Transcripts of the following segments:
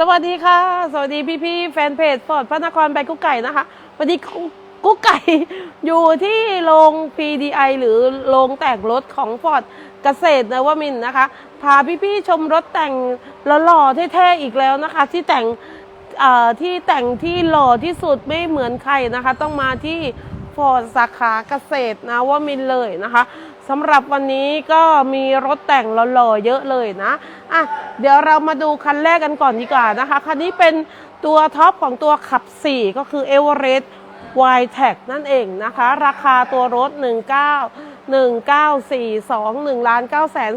สวัสดีค่ะ สวัสดีพี่พี่แฟนเพจฟอร์ดพระนครไปกุ๊กไก่นะคะวันนี้กุ๊กไก่อยู่ที่โรง PDI หรือโรงแต่งรถของฟอร์ดเกษตรนวมินนะคะ พาพี่พี่ๆชมรถแต่งหล่อๆเท่ๆอีกแล้วนะคะ ที่แต่งที่แต่งที่หล่อที่สุดไม่เหมือนใครนะคะ ต้องมาที่ฟอร์ดสาขาเกษตรนวมินเลยนะคะ สำหรับวันนี้ก็มีรถแต่งหล่อๆเยอะเลยนะอะเดี๋ยวเรามาดูคันแรกกันก่อนดีกว่านะคะ คันนี้เป็นตัวท็อปของตัวขับ 4 ก็คือ e v e r e s t y t e c นั่นเองนะคะ ราคาตัวรถ 19 1942 1ล้าน9แสน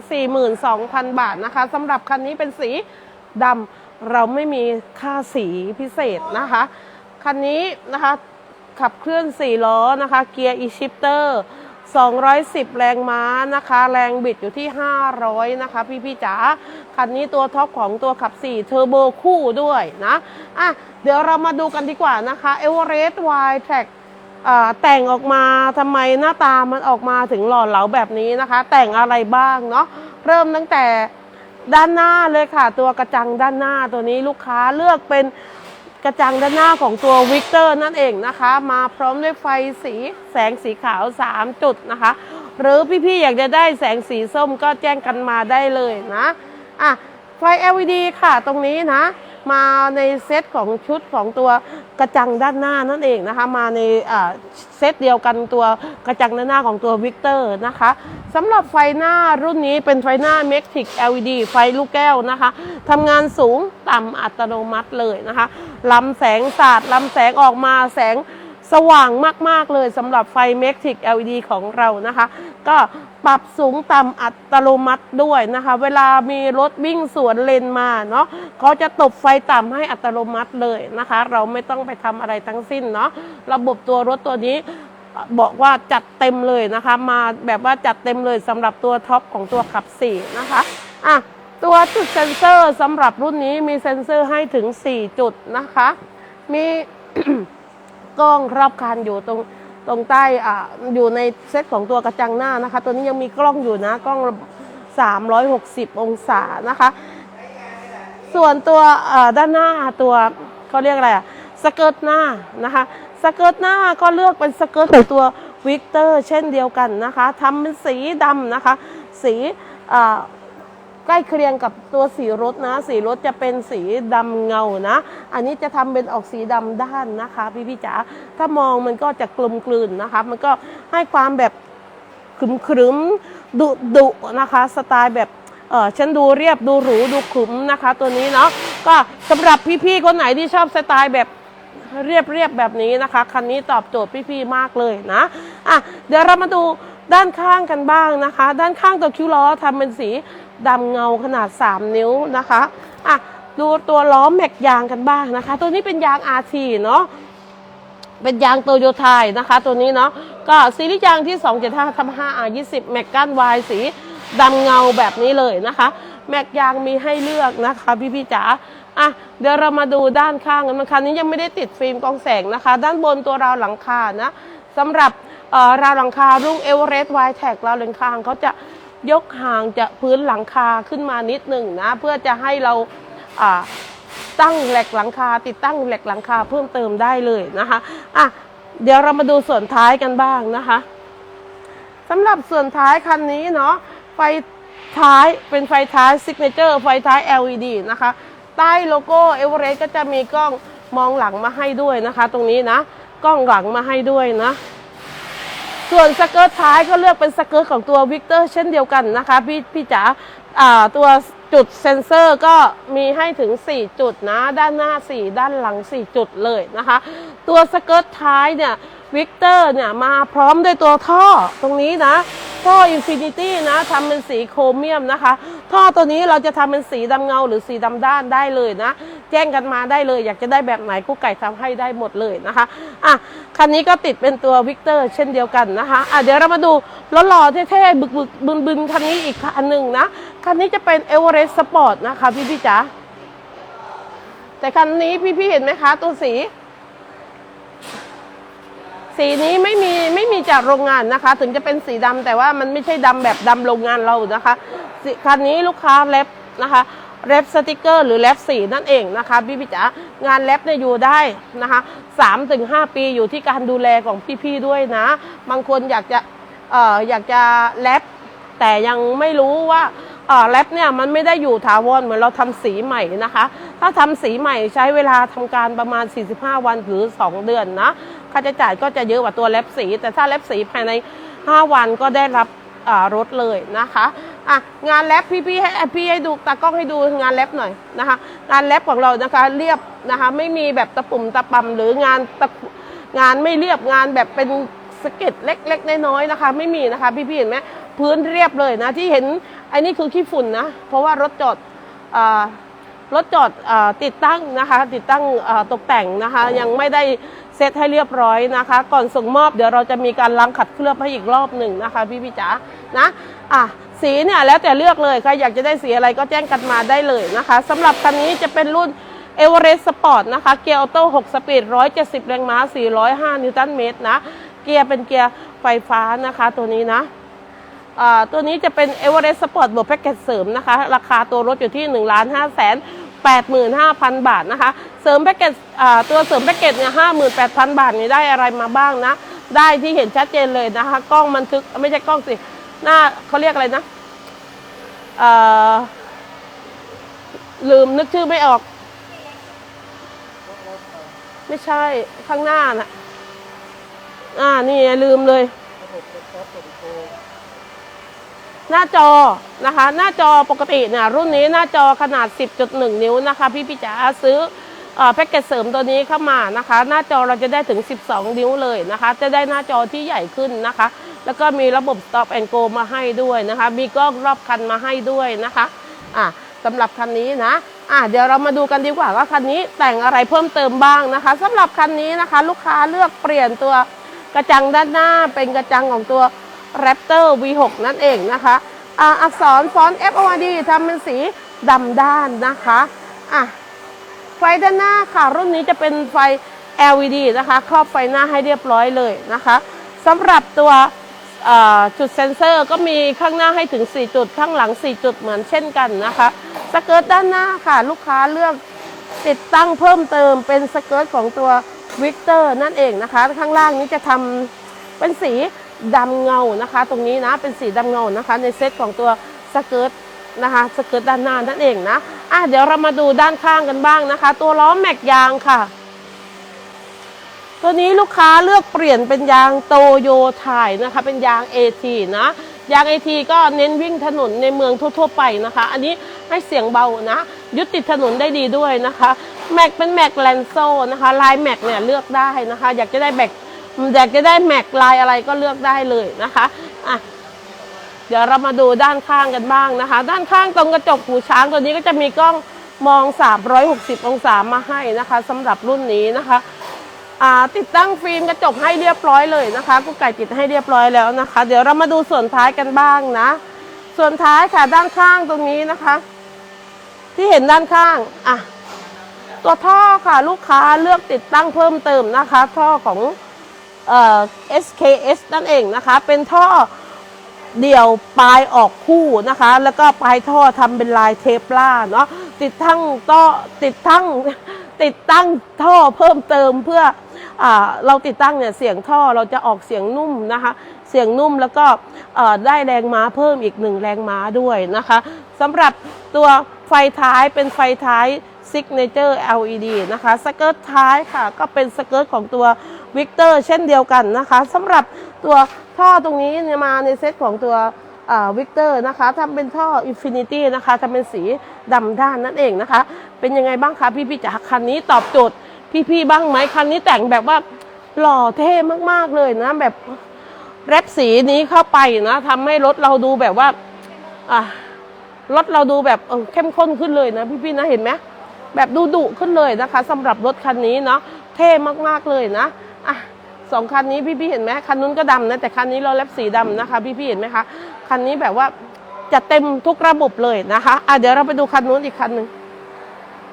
42,000 บาทนะคะสำหรับคันนี้เป็นสีดำเราไม่มีค่าสีพิเศษนะคะ คันนี้นะคะขับเคลื่อน 4 ล้อนะคะ เกียร์ e-shifter 210 แรงม้านะคะ แรงบิดอยู่ที่ 500 นะคะ พี่พี่จ๋า คันนี้ตัวท็อปของตัวขับ 4 เทอร์โบคู่ด้วยนะอะเดี๋ยวเรามาดูกันดีกว่านะคะ e v e r e s t Y Track อ่าแต่งออกมาทำไมหน้าตามันออกมาถึงหล่อเหลาแบบนี้นะคะ แต่งอะไรบ้างเนาะเริ่มตั้งแต่ด้านหน้าเลยค่ะ ตัวกระจังด้านหน้าตัวนี้ลูกค้าเลือกเป็น กระจังด้านหน้าของตัววิกเตอร์นั่นเองนะคะ มาพร้อมด้วยไฟสีแสงสีขาว 3 จุดนะคะ หรือพี่ๆอยากจะได้แสงสีส้มก็แจ้งกันมาได้เลยนะอะไฟ LED ค่ะตรงนี้นะ มาในเซตของชุดของตัวกระจังด้านหน้านั่นเองนะคะ มาในเซตเดียวกันตัวกระจังด้านหน้าของตัววิกเตอร์นะคะสำหรับไฟหน้ารุ่นนี้เป็นไฟหน้า m a g t i c LED ไฟลูกแก้วนะคะทำงานสูงต่ำอัตโนมัติเลยนะคะลำแสงสาดลำแสงออกมาแสง สว่างมากๆเลยสำหรับไฟ m a g t i c LED ของเรานะคะ ก็ปรับสูงต่ำอัตโนมัติด้วยนะคะ เวลามีรถวิ่งสวนเลนมาเนาะเขาจะตบไฟต่ำให้อัตโนมัติเลยนะคะ เราไม่ต้องไปทำอะไรทั้งสิ้นเนาะระบบตัวรถตัวนี้บอกว่าจัดเต็มเลยนะคะ มาแบบว่าจัดเต็มเลยสำหรับตัวท็อปของตัวขับ4นะคะอะตัวจุดเซ็นเซอร์สำหรับรุ่นนี้มีเซ็นเซอร์ให้ถึง 4 จุดนะคะ มี กล้องรอบคันอยู่ตรงตรงใต้อ่าอยู่ในเซตของตัวกระจังหน้านะคะ ตัวนี้ยังมีกล้องอยู่นะกล้อง 360 องศานะคะ ส่วนตัวเอ่อด้านหน้าตัวเขาเรียกอะไรอะสเกิร์ตหน้านะคะสเกิร์ตหน้าก็เลือกเป็นสเกิร์ตของตัววิกเตอร์เช่นเดียวกันนะคะทำเป็นสีดำนะคะ สีอ่า ใกล้เคียงกับตัวสีรถนะ สีรถจะเป็นสีดำเงานะ อันนี้จะทำเป็นออกสีดำด้านนะคะ พี่พี่จ๋าถ้ามองมันก็จะกลมกลืนนะคะ มันก็ให้ความแบบขรึมขรึมๆดุดุนะคะ สไตล์แบบเออฉันดูเรียบดูหรูดูขรึมนะคะ ตัวนี้เนาะก็สำหรับพี่ๆคนไหนที่ชอบสไตล์แบบเรียบเรียบๆแบบนี้นะคะ คันนี้ตอบโจทย์พี่ๆมากเลยนะอะเดี๋ยวเรามาดูด้านข้างกันบ้างนะคะ ด้านข้างตัวคิ้วล้อทำเป็นสี ดำเงาขนาด 3 นิ้วนะคะอะดูตัวล้อแม็กยางกันบ้างนะคะ ตัวนี้เป็นยาง RT เนาะเป็นยางโตโยไทยนะคะ ตัวนี้เนาะก็ซีรีส์ยางที่ 275ทับ5 R 20 แม็กก้านวายสีดำเงาแบบนี้เลยนะคะ แม็กยางมีให้เลือกนะคะพี่พี่ๆจ๋าอะเดี๋ยวเรามาดูด้านข้างกันนะคะนี้ยังไม่ได้ติดฟิล์มกองแสงนะคะ ด้านบนตัวราวหลังคานะสำหรับเอ่อราวหลังคารุ่งเอเวอเรสต์ไวท์แท็กราวหลังคาเขาจะ ยกห่างจากพื้นหลังคาขึ้นมานิดหนึ่งนะ เพื่อจะให้เราตั้งแหลกหลังคา ติดตั้งแหลกหลังคาเพิ่มเติมได้เลยนะคะอะเดี๋ยวเรามาดูส่วนท้ายกันบ้างนะคะสำหรับส่วนท้ายคันนี้เนาะไฟท้ายเป็นไฟท้ายซิกเนเจอร์ไฟท้าย LED นะคะ ใต้โลโก้เอเวอเรสต์ก็จะมีกล้องมองหลังมาให้ด้วยนะคะ ตรงนี้นะ กล้องหลังมาให้ด้วยนะ ส่วนสเกิร์ตท้ายก็เลือกเป็นสเกิร์ตของตัววิกเตอร์เช่นเดียวกันนะคะ พี่พี่จ๋าตัวจุดเซ็นเซอร์ก็มีให้ถึง 4 จุดนะ ด้านหน้า 4 ด้านหลัง 4 จุดเลยนะคะ ตัวสเกิร์ตท้ายเนี่ยวิกเตอร์เนี่ยมาพร้อมด้วยตัวท่อตรงนี้นะ ท่ออินฟินิตี้นะทำเป็นสีโครเมียมนะคะ ท่อตัวนี้เราจะทำเป็นสีดำเงาหรือสีดำด้านได้เลยนะ แจ้งกันมาได้เลย อยากจะได้แบบไหนกู้ไก่ทำให้ได้หมดเลยนะคะอะคันนี้ก็ติดเป็นตัววิกเตอร์เช่นเดียวกันนะคะอะเดี๋ยวเรามาดูหล่อๆเท่ๆบึกๆบึนๆคันนี้อีกคันหนึ่งนะ คันนี้จะเป็นเอเวอเรสต์สปอร์ตนะคะพี่พี่จ๋าแต่คันนี้พี่พี่เห็นไหมคะ ตัวสี สีนี้ไม่มีไม่มี จากโรงงานนะคะ ถึงจะเป็นสีดำแต่ว่ามันไม่ใช่ดำแบบดำโรงงานเรานะคะคันนี้ลูกค้าเล็บนะคะแรปสติกเกอร์หรือแรปสีนั่นเองนะคะพี่พี่จ๋างานแรปเนี่ยอยู่ได้นะคะสามถึงห้าปีอยู่ที่การดูแลของพี่ๆด้วยนะ บางคนอยากจะเอ่ออยากจะแรปแต่ยังไม่รู้ว่าเอ่อแรปเนี่ยมันไม่ได้อยู่ถาวรเหมือนเราทำสีใหม่นะคะ ถ้าทำสีใหม่ใช้เวลาทำการประมาณ 45 วันหรือ 2 เดือนนะ ค่าใช้จ่ายก็จะเยอะกว่าตัวแรปสี แต่ถ้าแรปสีภายใน 5 วันก็ได้รับรถเลยนะคะอะงานแรปพี่พี่ให้พี่ให้ดูตากล้องให้ดูงานแรปหน่อยนะคะ งานแรปของเรานะคะเรียบนะคะ ไม่มีแบบตะปุ่มตะปำหรืองานตะงานไม่เรียบงานแบบเป็นสะเก็ดเล็กๆน้อยๆนะคะ ไม่มีนะคะ พี่พี่เห็นไหมพื้นเรียบเลยนะที่เห็นอันนี้คือขี้ฝุ่นนะ เพราะว่ารถจอดอรถจอดอติดตั้งนะคะ ติดตั้งตกแต่งนะคะ ยังไม่ได้ ซตให้เรียบร้อยนะคะ ก่อนส่งมอบเดี๋ยวเราจะมีการล้างขัดเคลือบให้อีกรอบหนึ่งนะคะพี่พี่จ๋านะอะสีเนี่ยแล้วแต่เลือกเลยใครอยากจะได้สีอะไรก็แจ้งกันมาได้เลยนะคะสำหรับคันนี้จะเป็นรุ่นเอเวอเรสต์สปอร์ตนะคะ เกียร์ออโต้6สปีด 170 แรงม้า 405 นิวตันเมตรนะ เกียร์เป็นเกียร์ไฟฟ้านะคะตัวนี้นะอ่าตัวนี้จะเป็น e v e r e s t Sport บวกแพ็กเกจเสริมนะคะ ราคาตัวรถอยู่ที่1นึ่งล้าน ห้าแสนแปดหมื่นห้าพันบาทนะคะ เสริมแพ็กเกจตัวเสริมแพ็กเกจเนี่ยห้าหมื่นแปดพันบาทนี่ได้อะไรมาบ้างนะ ได้ที่เห็นชัดเจนเลยนะคะ กล้องบันทึกไม่ใช่กล้องสิ หน้าเขาเรียกอะไรนะลืมนึกชื่อไม่ออก ไม่ใช่ข้างหน้าน่ะ อ่า นี่ลืมเลย หน้าจอนะคะ หน้าจอปกติเนี่ยรุ่นนี้หน้าจอขนาด 10.1 นิ้วนะคะ พี่พี่จ๋าซื้อแพ็กเกจเสริมตัวนี้เข้ามานะคะ หน้าจอเราจะได้ถึง 12 นิ้วเลยนะคะ จะได้หน้าจอที่ใหญ่ขึ้นนะคะ แล้วก็มีระบบ Stop and Go มาให้ด้วยนะคะ มีกล้องรอบคันมาให้ด้วยนะคะอะสำหรับคันนี้นะอะเดี๋ยวเรามาดูกันดีกว่าว่าคันนี้แต่งอะไรเพิ่มเติมบ้างนะคะสำหรับคันนี้นะคะ ลูกค้าเลือกเปลี่ยนตัวกระจังด้านหน้าเป็นกระจังของตัว Raptor V6 นั่นเองนะคะออักษรฟอนต์ F O R D ทำเป็นสีดำด้านนะคะอะไฟด้านหน้าค่ะ รุ่นนี้จะเป็นไฟ LED นะคะ ครอบไฟหน้าให้เรียบร้อยเลยนะคะสำหรับตัวจุดเซ็นเซอร์ก็มีข้างหน้าให้ถึง 4 จุด ข้างหลัง 4 จุดเหมือนเช่นกันนะคะสเกิร์ตด้านหน้าค่ะ ลูกค้าเลือกติดตั้งเพิ่มเติมเป็นสเกิร์ตของตัววิกเตอร์นั่นเองนะคะ ข้างล่างนี้จะทำเป็นสี ดำเงานะคะ ตรงนี้นะเป็นสีดำเงานะคะ ในเซตของตัวสเกิร์ตนะคะสเกิร์ตด้านหน้านั่นเองนะอะเดี๋ยวเรามาดูด้านข้างกันบ้างนะคะ ตัวล้อแม็กยางค่ะ ตัวนี้ลูกค้าเลือกเปลี่ยนเป็นยางโตโยไทยนะคะ เป็นยาง AT นะยาง AT ก็เน้นวิ่งถนนในเมืองทั่ว ๆ ไปนะคะ อันนี้ให้เสียงเบานะยึดติดถนนได้ดีด้วยนะคะ แม็กเป็นแม็กแลนโซนะคะ ลายแม็กเนี่ยเลือกได้นะคะ อยากจะได้แม็ก อยากจะได้แม็กลายอะไรก็เลือกได้เลยนะคะอะเดี๋ยวเรามาดูด้านข้างกันบ้างนะคะ ด้านข้างตรงกระจกหูช้างตัวนี้ก็จะมีกล้องมอง 360 องศามาให้นะคะสำหรับรุ่นนี้นะคะอ่าติดตั้งฟิล์มกระจกให้เรียบร้อยเลยนะคะกุ๊กไก่ติดให้เรียบร้อยแล้วนะคะ เดี๋ยวเรามาดูส่วนท้ายกันบ้างนะ ส่วนท้ายค่ะด้านข้างตรงนี้นะคะ ที่เห็นด้านข้างอะตัวท่อค่ะลูกค้าเลือกติดตั้งเพิ่มเติมนะคะ ท่อของ เอ่อ SKS นั่นเองนะคะ เป็นท่อเดี่ยวปลายออกคู่นะคะ แล้วก็ปลายท่อทำเป็นลายเทปล่าเนาะติดตั้งต่อติดตั้งติดตั้งท่อเพิ่มเติมเพื่ออาเราติดตั้งเนี่ยเสียงท่อเราจะออกเสียงนุ่มนะคะ เสียงนุ่มแล้วก็เอ่อได้แรงม้าเพิ่มอีกหนึ่งแรงม้าด้วยนะคะสำหรับตัวไฟท้ายเป็นไฟท้าย Signature LED นะคะสเกิร์ตท้ายค่ะ ก็เป็นสเกิร์ตของตัว วิกเตอร์เช่นเดียวกันนะคะสำหรับตัวท่อตรงนี้มาในเซตของตัววิกเตอร์นะคะทำเป็นท่อ Infinity นะคะทำเป็นสีดำด้านนั่นเองนะคะ เป็นยังไงบ้างคะพี่พี่ๆจ๋าคันนี้ตอบโจทย์พี่ๆบ้างไหมคันนี้แต่งแบบว่าหล่อเท่มากๆเลยนะ แบบแรปสีนี้เข้าไปนะทำให้รถเราดูแบบว่าอะรถเราดูแบบเเข้มข้นขึ้นเลยนะพี่ๆนะเห็นไหมแบบดูดุขึ้นเลยนะคะสำหรับรถคันนี้เนาะเท่มากๆเลยนะ อะสองคันนี้พี่ๆเห็นไหมคันนู้นก็ดำนะแต่คันนี้เราแรปสีดำนะคะ พี่ๆเห็นไหมคะคันนี้แบบว่าจะเต็มทุกระบบเลยนะคะอะเดี๋ยวเราไปดูคันนู้นอีกคันหนึ่ง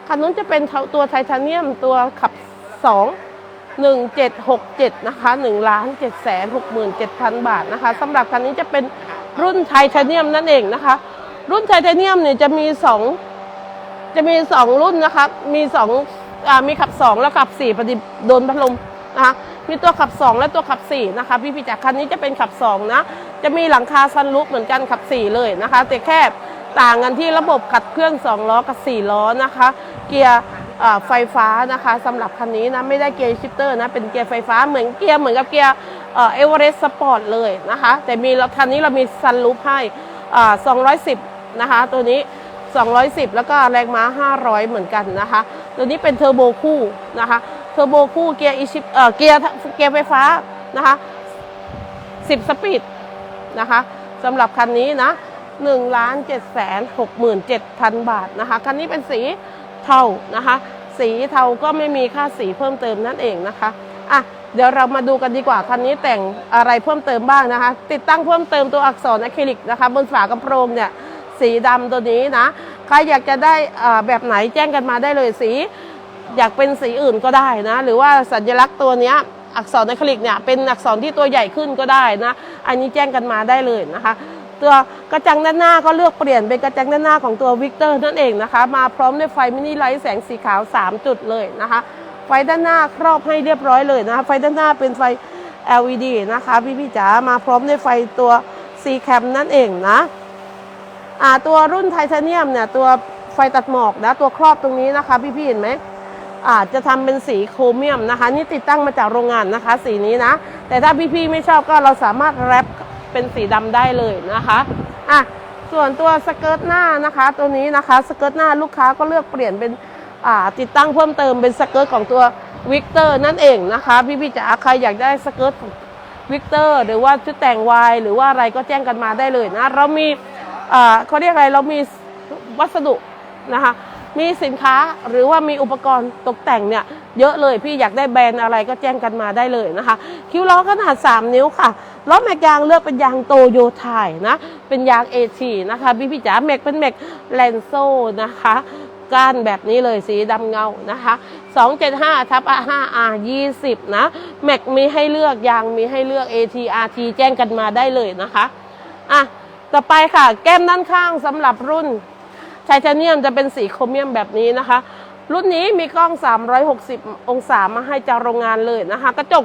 คันนู้นจะเป็นตัวไทเทเนียมตัวขับ2 1767นะคะ1ล้าน7แสน67,000บาทนะคะสำหรับคันนี้จะเป็นรุ่นไทเทเนียมนั่นเองนะคะ รุ่นไทเทเนียมเนี่ยจะมี2จะมีสองรุ่นนะคะ มีสองอ่ามีขับสองแล้วขับสี่พอดีโดนพัดลม นะคะมีตัวขับสองและตัวขับสี่นะคะ พี่พี่จากคันนี้จะเป็นขับสองนะ จะมีหลังคาซันรูฟเหมือนกันขับสี่เลยนะคะ แต่แค่ต่างกันที่ระบบขัดเครื่องสองล้อกับสี่ล้อนะคะ เกียร์ไฟฟ้านะคะสำหรับคันนี้นะไม่ได้เกียร์ชิปเตอร์นะเป็นเกียร์ไฟฟ้าเหมือนเกียร์เหมือนกับเกียร์เอเวอเรสต์สปอร์ตเลยนะคะ แต่มีเราคันนี้เรามีซันรูฟให้อ่า210 นะคะ ตัวนี้ 210 แล้วก็แรงม้า 500 เหมือนกันนะคะ ตัวนี้เป็นเทอร์โบคู่นะคะ อร์โบคู่เกียร์อีชิปเอ่อเกียร์เกียร์ไฟฟ้านะคะ10 สปีดนะคะสำหรับคันนี้นะ1ล้าน7แสน67,000 บาทนะคะ คันนี้เป็นสีเทานะคะ สีเทาก็ไม่มีค่าสีเพิ่มเติมนั่นเองนะคะอะเดี๋ยวเรามาดูกันดีกว่า คันนี้แต่งอะไรเพิ่มเติมบ้างนะคะ ติดตั้งเพิ่มเติมตัวอักษรอะคริลิกนะคะ บนฝากระโปรงเนี่ยสีดำตัวนี้นะ ใครอยากจะได้อ่าแบบไหนแจ้งกันมาได้เลยสี อยากเป็นสีอื่นก็ได้นะ หรือว่าสัญลักษณ์ตัวนี้อักษรในคลิกเนี่ยเป็นอักษรที่ตัวใหญ่ขึ้นก็ได้นะอันนี้แจ้งกันมาได้เลยนะคะ ตัวกระจังด้านหน้าก็เลือกเปลี่ยนเป็นกระจังด้านหน้าของตัววิกเตอร์นั่นเองนะคะ มาพร้อมด้วยไฟมินิไลท์แสงสีขาว 3 จุดเลยนะคะ ไฟด้านหน้าครอบให้เรียบร้อยเลยนะคะไฟด้านหน้าเป็นไฟ LED นะคะพี่พี่ๆจ๋ามาพร้อมด้วยไฟตัว C cam นั่นเองนะอ่าตัวรุ่นไทเทเนียมเนี่ยตัวไฟตัดหมอกนะตัวครอบตรงนี้นะคะ พี่ๆเห็นไหม อาจจะทำเป็นสีโครเมียมนะคะ นี่ติดตั้งมาจากโรงงานนะคะ สีนี้นะ แต่ถ้าพี่ๆไม่ชอบก็เราสามารถแรปเป็นสีดำได้เลยนะคะอะส่วนตัวสเกิร์ตหน้านะคะ ตัวนี้นะคะสเกิร์ตหน้าลูกค้าก็เลือกเปลี่ยนเป็นอ่าติดตั้งเพิ่มเติมเป็นสเกิร์ตของตัววิกเตอร์นั่นเองนะคะ พี่ๆจ๋าใครอยากได้สเกิร์ตวิกเตอร์หรือว่าชุดแต่งวายหรือว่าอะไรก็แจ้งกันมาได้เลยนะ เรามีอ่อเขาเรียกอะไรเรามีวัสดุนะคะ มีสินค้าหรือว่ามีอุปกรณ์ตกแต่งเนี่ยเยอะเลยพี่อยากได้แบรนด์อะไรก็แจ้งกันมาได้เลยนะคะ คิ้วล้อขนาด 3 นิ้วค่ะล้อแม็กยางเลือกเป็นยางโตโยไทยนะ เป็นยางเอทีนะคะพี่พี่จ๋าแม็กเป็นแม็กแลนโซนะคะก้านแบบนี้เลยสีดำเงานะคะ 275ทับ 5 R 20 นะ แม็กมีให้เลือกยางมีให้เลือก ATRT แจ้งกันมาได้เลยนะคะ อะ ต่อไปค่ะ แก้มด้านข้างสำหรับรุ่น ไทเทเนียมจะเป็นสีโครเมียมแบบนี้นะคะ รุ่นนี้มีกล้อง 360 องศามาให้จากโรงงานเลยนะคะ กระจก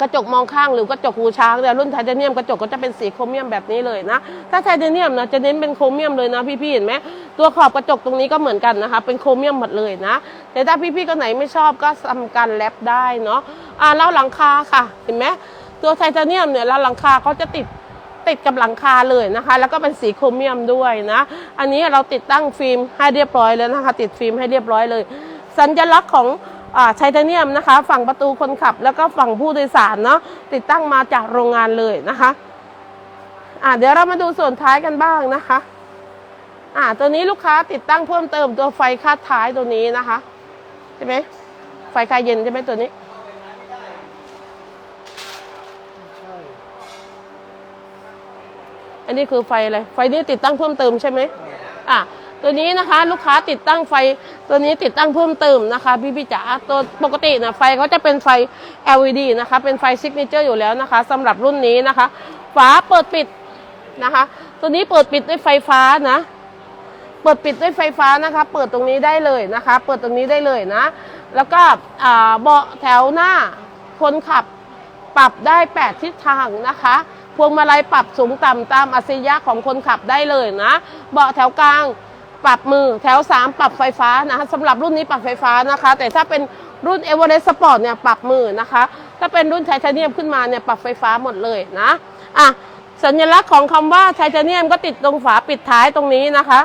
กระจกมองข้างหรือกระจกหูช้างแต่ยรุ่นไทเทเนียมกระจกก็จะเป็นสีโครเมียมแบบนี้เลยนะ ถ้าไทเทเนียมนะจะเน้นเป็นโครเมียมเลยนะพี่ๆเห็นไหมตัวขอบกระจกตรงนี้ก็เหมือนกันนะคะ เป็นโครเมียมหมดเลยนะแต่ถ้าพี่ๆคนไหนไม่ชอบก็ทำการแรปได้เนาะอ่าแล้วหลังคาค่ะเห็นไหมตัวไทเทเนียมเนี่ยแล้วหลังคาเขาจะติด ติดกับหลังคาเลยนะคะ แล้วก็เป็นสีโครเมียมด้วยนะ อันนี้เราติดตั้งฟิล์มให้เรียบร้อยแล้วนะคะ ติดฟิล์มให้เรียบร้อยเลย สัญลักษณ์ของอไทเทเนียมนะคะ ฝั่งประตูคนขับ แล้วก็ฝั่งผู้โดยสารเนาะติดตั้งมาจากโรงงานเลยนะคะอ่าเดี๋ยวเรามาดูส่วนท้ายกันบ้างนะคะอ่าตัวนี้ลูกค้าติดตั้งเพิ่มเติมตัวไฟคาดท้ายตัวนี้นะคะใช่ไหมไฟคลายเย็นใช่ไหมตัวนี้ อันนี้คือไฟอะไร ไฟนี้ติดตั้งเพิ่มเติมใช่ไหมอะตัวนี้นะคะลูกค้าติดตั้งไฟตัวนี้ติดตั้งเพิ่มเติมนะคะพี่พี่จ๋าตัวปกตินะไฟเขาจะเป็นไฟ LED นะคะเป็นไฟซิกเนเจอร์อยู่แล้วนะคะสำหรับรุ่นนี้นะคะ ฝาเปิดปิดนะคะ ตัวนี้เปิดปิดด้วยไฟฟ้านะ เปิดปิดด้วยไฟฟ้านะคะ เปิดตรงนี้ได้เลยนะคะ เปิดตรงนี้ได้เลยนะ แล้วก็เบาะแถวหน้าคนขับปรับได้ 8 ทิศทางนะคะ พวงมาลัยปรับสูงต่ำตามอัศยะของคนขับได้เลยนะ เบาะแถวกลางปรับมือแถว 3 ปรับไฟฟ้านะคะสำหรับรุ่นนี้ปรับไฟฟ้านะคะ แต่ถ้าเป็นรุ่น e v e r e s t Sport เนี่ยปรับมือนะคะ ถ้าเป็นรุ่นไทเทเนียมขึ้นมาเนี่ยปรับไฟฟ้าหมดเลยนะอะสัญลักษณ์ของคำว่าไทเทเนียมก็ติดตรงฝาปิดท้ายตรงนี้นะคะ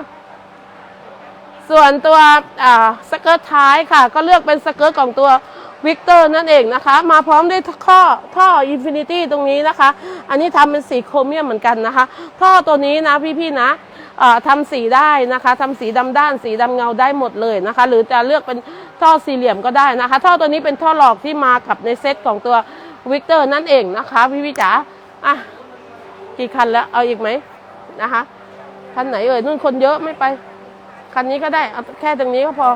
ส่วนตัวสเกิร์ตท้ายค่ะ ก็เลือกเป็นสเกิร์ตของตัว วิกเตอร์นั่นเองนะคะ มาพร้อมด้วยข้อท่ออินฟินิตี้ตรงนี้นะคะ อันนี้ทำเป็นสีโครเมียมเหมือนกันนะคะ ท่อตัวนี้นะพี่ๆนะเอ่อทำสีได้นะคะทำสีดำด้านสีดำเงาได้หมดเลยนะคะ หรือจะเลือกเป็นท่อสี่เหลี่ยมก็ได้นะคะ ท่อตัวนี้เป็นท่อหลอกที่มากับในเซตของตัววิกเตอร์นั่นเองนะคะพี่ๆจ๋าอะกี่คันแล้วเอาอีกไหมนะคะคันไหนเอ่ยนู่นคนเยอะไม่ไป คันนี้ก็ได้เอาแค่ตรงนี้ก็พอ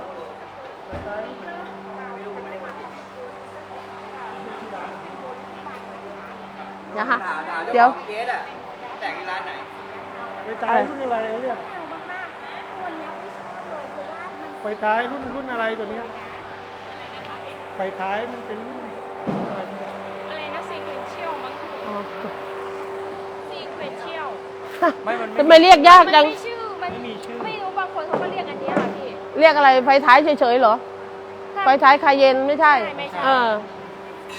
นะคะ เดี๋ยวเกสอะแต่งที่ร้านไหนไปตายรุ่นอะไรเนี่ยไฟท้ายรุ่นรุ่นอะไรตัวเนี้ยไฟท้ายมันเป็นรุ่นอะไรเนี่ยอะไรนะซีเควนเชียลมั้งอ๋อซีเควนเชียลไม่มันทำไมเรียกยากมันจัง ไม่ชื่อมันไม่มีชื่อ ไม่รู้บางคนเขาก็เรียกอันเนี้ยค่ะพี่ เรียกอะไรไฟท้ายเฉยๆเหรอ ไฟท้ายคาเยนไม่ใช่ไม่ใช่ เออ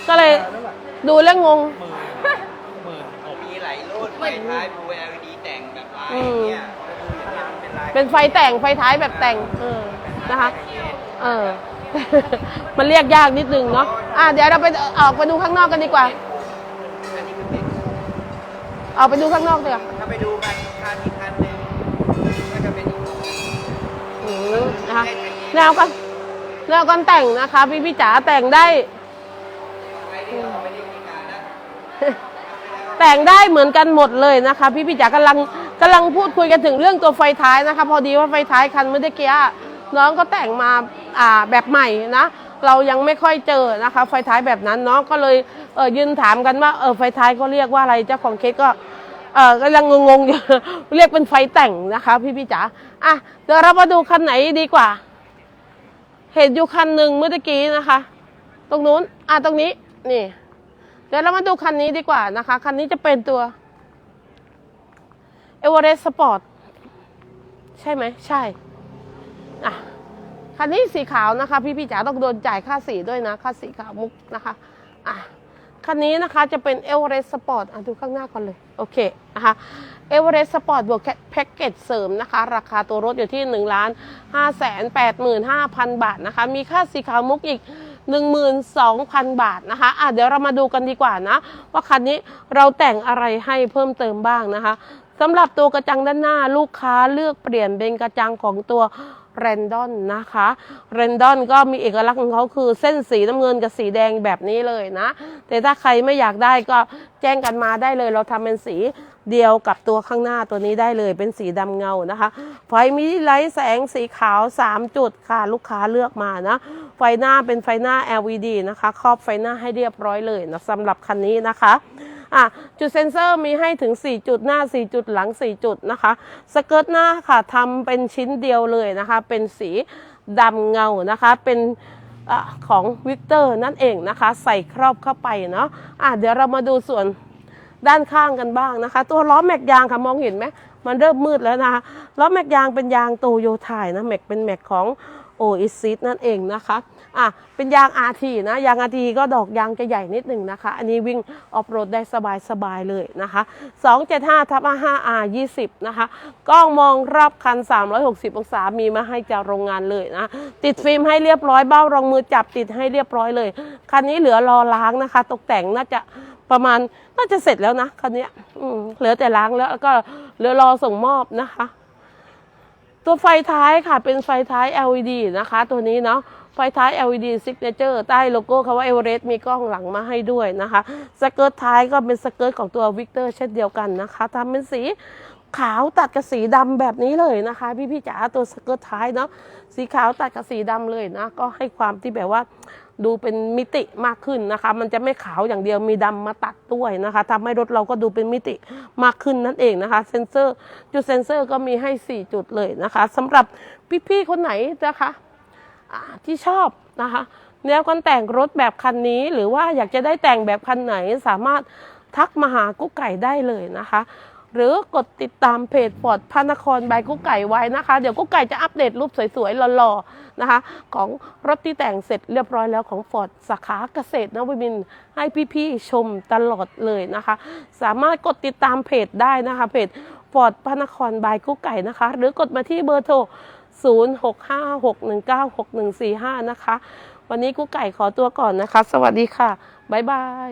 ก็เลยเท่าไหร่ดูแล้วงง หมื่นหมื่นหก มีหลายรุ่น ไฟท้ายบู LED แต่งแบบลายอืมเนี่ยก็ดูอย่างเงี้ยมันเป็นลายเป็นไฟแต่งไฟท้ายแบบแต่งเออนะคะเออ มันเรียกยากนิดนึงเนาะอะเดี๋ยวเราไปออกไปดูข้างนอกกันดีกว่า อันนี้คือเป็นออกไปดูข้างนอกดีกว่าถ้าไปดูคันคันอีกคันหนึ่งก็จะเป็นอีกอืมนะคะแนวกันแนวกันแต่งนะคะ พี่พี่จ๋าแต่งได้ไฟที่เราไม่ได้มีการนะ แต่งได้เหมือนกันหมดเลยนะคะ พี่พี่จ๋ากำลังกำลังพูดคุยกันถึงเรื่องตัวไฟท้ายนะคะ พอดีว่าไฟท้ายคันเมื่อกี้น้องก็แต่งมาอ่าแบบใหม่นะ เรายังไม่ค่อยเจอนะคะ ไฟท้ายแบบนั้นน้องก็เลยเออยืนถามกันว่าเออไฟท้ายเขาเรียกว่าอะไรเจ้าของเคสก็เออกำลังงงๆอยู่เรียกเป็นไฟแต่งนะคะ พี่พี่จ๋าอะเดี๋ยวเรามาดูคันไหนดีกว่า เห็นอยู่คันหนึ่งเมื่อกี้นะคะ ตรงนู้นอะตรงนี้นี่ เดี๋ยวเรามาดูคันนี้ดีกว่านะคะ คันนี้จะเป็นตัว e v e r e s t Sport ใช่ไหม ใช่อะคันนี้สีขาวนะคะ พี่พี่จ๋าต้องโดนจ่ายค่าสีด้วยนะ ค่าสีขาวมุกนะคะอะคันนี้นะคะจะเป็น e v e r e s t Sport อะดูข้างหน้าก่อนเลย โอเคนะคะ e v e r e s t Sport บวกแพ็กเกจเสริมนะคะ ราคาตัวรถอยู่ที่1นึ่งล้านห้าแสนแปดหมื่นห้าพันบาทนะคะ มีค่าสีขาวมุกอีก 12,000 บาทนะคะอะเดี๋ยวเรามาดูกันดีกว่านะว่าคันนี้เราแต่งอะไรให้เพิ่มเติมบ้างนะคะสำหรับตัวกระจังด้านหน้าลูกค้าเลือกเปลี่ยนเป็นกระจังของตัวเรนดอนนะคะเรนดอนก็มีเอกลักษณ์ของเขาคือเส้นสีน้ำเงินกับสีแดงแบบนี้เลยนะ แต่ถ้าใครไม่อยากได้ก็แจ้งกันมาได้เลย เราทำเป็นสี เดียวกับตัวข้างหน้าตัวนี้ได้เลยเป็นสีดำเงานะคะ ไฟมีไลท์แสงสีขาว 3 จุดค่ะลูกค้าเลือกมานะ ไฟหน้าเป็นไฟหน้า LED นะคะครอบไฟหน้าให้เรียบร้อยเลยนะสำหรับคันนี้นะคะอะจุดเซ็นเซอร์มีให้ถึง 4 จุดหน้า 4 จุดหลัง 4 จุดนะคะ สเกิร์ตหน้าค่ะทำเป็นชิ้นเดียวเลยนะคะ เป็นสีดำเงานะคะ เป็นอของวิกเตอร์นั่นเองนะคะ ใส่ครอบเข้าไปเนาะอะเดี๋ยวเรามาดูส่วน ด้านข้างกันบ้างนะคะ ตัวล้อแม็กยางค่ะมองเห็นไหมมันเริ่มมืดแล้วนะคะล้อแม็กยางเป็นยางโตโยถ่ายนะแม็กเป็นแม็กของโออิซิสนั่นเองนะคะอะเป็นยาง RT นะยาง RT ก็ดอกยางจะใหญ่นิดหนึ่งนะคะ อันนี้วิ่งออฟโรดได้สบายๆเลยนะคะ 275ทับ5 R 20 นะคะกล้องมองรอบคัน 360 องศามีมาให้จากโรงงานเลยนะ ติดฟิล์มให้เรียบร้อยเบ้ารองมือจับติดให้เรียบร้อยเลย คันนี้เหลือรอล้างนะคะ ตกแต่งน่าจะ ประมาณน่าจะเสร็จแล้วนะคันนี้เหลือแต่ล้างแล้วก็เหลือรอส่งมอบนะคะ ตัวไฟท้ายค่ะ เป็นไฟท้าย LED นะคะ ตัวนี้เนาะไฟท้าย LED Signature ใต้โลโก้คำว่า Everest มีกล้องหลังมาให้ด้วยนะคะ สเกิร์ตท้ายก็เป็นสเกิร์ตของตัว Victor เช่นเดียวกันนะคะทำเป็นสีขาวตัดกับสีดำแบบนี้เลยนะคะ พี่พี่ๆจ๋าตัวสเกิร์ตท้ายเนาะสีขาวตัดกับสีดำเลยนะ ก็ให้ความที่แบบว่า ดูเป็นมิติมากขึ้นนะคะ มันจะไม่ขาวอย่างเดียวมีดำมาตัดด้วยนะคะทำให้รถเราก็ดูเป็นมิติมากขึ้นนั่นเองนะคะ เซนเซอร์จุดเซนเซอร์ก็มีให้ 4 จุดเลยนะคะสำหรับพี่ๆคนไหนนะคะที่ชอบนะคะแนวการแต่งรถแบบคันนี้ หรือว่าอยากจะได้แต่งแบบคันไหนสามารถทักมาหากุ๊กไก่ได้เลยนะคะ หรือกดติดตามเพจฟอร์ดพระนครบายกุ๊กไก่ไว้นะคะ เดี๋ยวกุ๊กไก่จะอัปเดตรูปสวยๆหล่อๆนะคะ ของรถที่แต่งเสร็จเรียบร้อยแล้วของฟอร์ดสาขาเกษตรนวมินให้พี่ๆชมตลอดเลยนะคะ สามารถกดติดตามเพจได้นะคะเพจฟอร์ดพระนครบายกุ๊กไก่นะคะ หรือกดมาที่เบอร์โทร 0656196145 นะคะ วันนี้กุ๊กไก่ขอตัวก่อนนะคะ สวัสดีค่ะ บ๊ายบาย